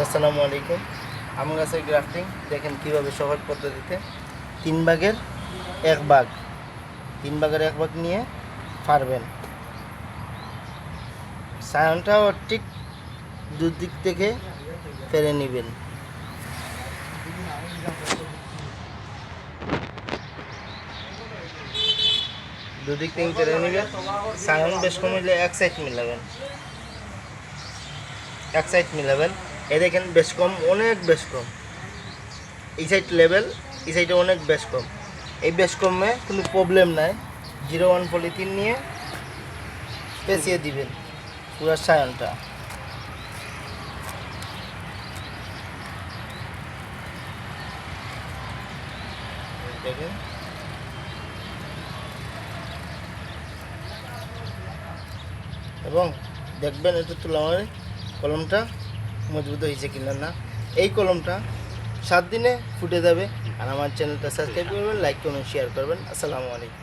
আসসালামু আলাইকুম। আম গাছের গ্রাফটিং, দেখেন কীভাবে সহজ পদ্ধতিতে তিন ভাগের এক ভাগ, তিন ভাগের এক ভাগ নিয়ে পারবেন। সায়নটাও ঠিক দুদিক থেকে ফেরে নেবেন। দুদিক থেকে ফেরে নেবেন। সায়ন বেশ কমিলে এক সাইড মিলাবেন। এক সাইড মিলাবেন। এই দেখেন, বেশ কম, অনেক বেশ কম। এই সাইড লেভেল এই সাইডে অনেক বেশ কম। এই বেশ কমে কোনো প্রবলেম নাই। জিরো ওয়ান পলিথিন নিয়ে পেঁচিয়ে দিবেন পুরো সায়নটা। এবং দেখবেন এটা তুলা কলমটা মজবুত হয়েছে কিনা না, এই কলমটা সাত দিনে ফুটে যাবে। আর আমার চ্যানেলটা সাবস্ক্রাইব করবেন লাইক করবেন শেয়ার করবেন। আসসালামু আলাইকুম।